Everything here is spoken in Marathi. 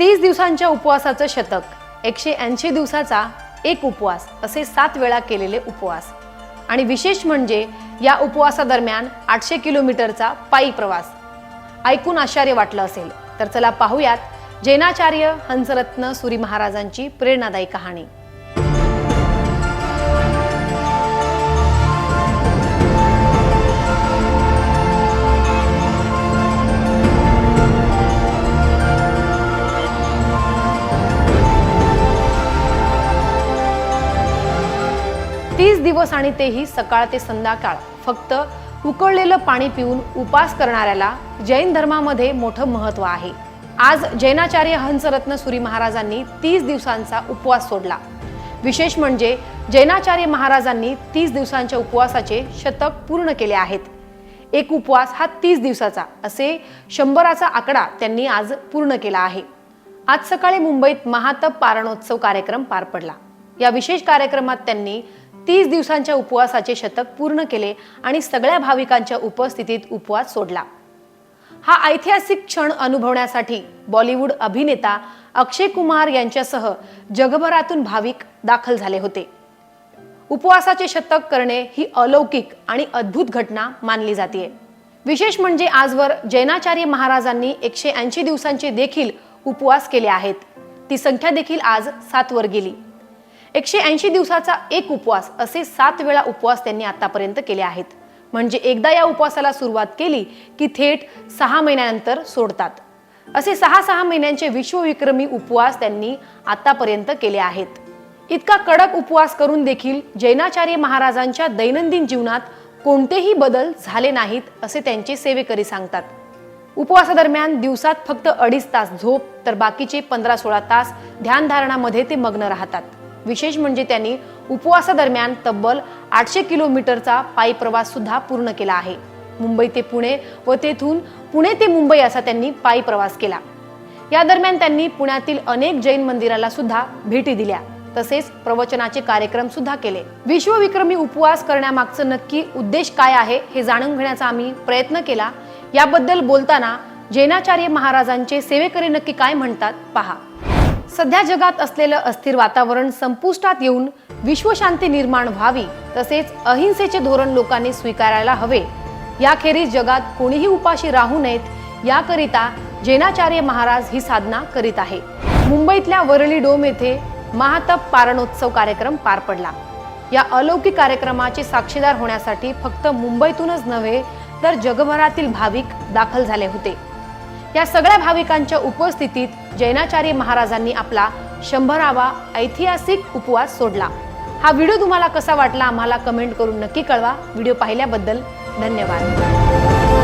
तीस दिवसांच्या उपवासाचं शतक एकशे ऐंशी दिवसाचा एक उपवास असे सात वेळा केलेले उपवास. आणि विशेष म्हणजे या उपवासादरम्यान आठशे किलोमीटरचा पायी प्रवास. ऐकून आश्चर्य वाटलं असेल तर चला पाहूयात जैनाचार्य हंसरत्न सुरी महाराजांची प्रेरणादायी कहाणी. तीस दिवस आणि तेही सकाळ ते संध्याकाळ. फक्त उकळलेलं पाणी पिऊन उपास करणाऱ्याला जैन धर्मामध्ये मोठं महत्त्व आहे. आज जैनाचार्य हंसरत्न सुरी महाराजांनी तीस दिवसांचा उपवास सोडला. विशेष म्हणजे जैनाचार्य महाराजांनी तीस दिवसांच्या उपवासाचे शतक पूर्ण केले आहेत. एक उपवास हा तीस दिवसाचा असे शंभराचा आकडा त्यांनी आज पूर्ण केला आहे. आज सकाळी मुंबईत महातप पारणोत्सव कार्यक्रम पार पडला. या विशेष कार्यक्रमात त्यांनी तीस दिवसांच्या उपवासाचे शतक पूर्ण केले आणि सगळ्या भाविकांच्या उपस्थितीत उपवास सोडला. हा ऐतिहासिक क्षण अनुभवण्यासाठी बॉलिवूड अभिनेता अक्षय कुमार यांच्यासह जगभरातून भाविक दाखल झाले होते. उपवासाचे शतक करणे ही अलौकिक आणि अद्भुत घटना मानली जाते. विशेष म्हणजे आजवर जैनाचार्य महाराजांनी एकशे ऐंशी दिवसांचे देखील उपवास केले आहेत. ती संख्या देखील आज सातवर गेली. एकशे ऐंशी दिवसाचा एक उपवास असे सात वेळा उपवास त्यांनी आतापर्यंत केले आहेत. म्हणजे एकदा या उपवासाला सुरुवात केली की थेट सहा महिन्यानंतर सोडतात. असे सहा सहा महिन्यांचे विश्वविक्रमी उपवास त्यांनी आतापर्यंत केले आहेत. इतका कडक उपवास करून देखील जैनाचार्य महाराजांच्या दैनंदिन जीवनात कोणतेही बदल झाले नाहीत असे त्यांचे सेवेकरी सांगतात. उपवासादरम्यान दिवसात फक्त अडीच तास झोप तर बाकीचे पंधरा सोळा तास ध्यानधारणामध्ये ते मग्न राहतात. विशेष म्हणजे त्यांनी उपवासादरम्यान तब्बल आठशे किलोमीटरचा पायी प्रवास सुद्धा पूर्ण केला आहे. मुंबई ते पुणे व तेथून पुणे ते मुंबई असा त्यांनी पायी प्रवास केला. या दरम्यान त्यांनी पुण्यातील अनेक जैन मंदिराला सुद्धा भेटी दिल्या. तसेच प्रवचनाचे कार्यक्रम सुद्धा केले. विश्वविक्रमी उपवास करण्यामागचं नक्की उद्देश काय आहे हे जाणून घेण्याचा आम्ही प्रयत्न केला. याबद्दल बोलताना जैनाचार्य महाराजांचे सेवेकरी नक्की काय म्हणतात पहा. सध्या जगात असलेलं अस्थिर वातावरण संपुष्टात येऊन विश्वशांती निर्माण व्हावी तसेच अहिंसेचे धोरण लोकांनी स्वीकारायला हवे. याखेरीज जगात कोणीही उपाशी राहू नयेत याकरिता जैनाचार्य महाराज ही साधना करीत आहे. मुंबईतल्या वरळी डोम येथे महातप पारणोत्सव कार्यक्रम पार पडला. या अलौकिक कार्यक्रमाचे साक्षीदार होण्यासाठी फक्त मुंबईतूनच नव्हे तर जगभरातील भाविक दाखल झाले होते. या सगळ्या भाविकांच्या उपस्थितीत जैनाचार्य महाराजांनी आपला शंभरावा ऐतिहासिक उपवास सोडला. हा व्हिडिओ तुम्हाला कसा वाटला आम्हाला कमेंट करून नक्की कळवा. व्हिडिओ पाहिल्याबद्दल धन्यवाद.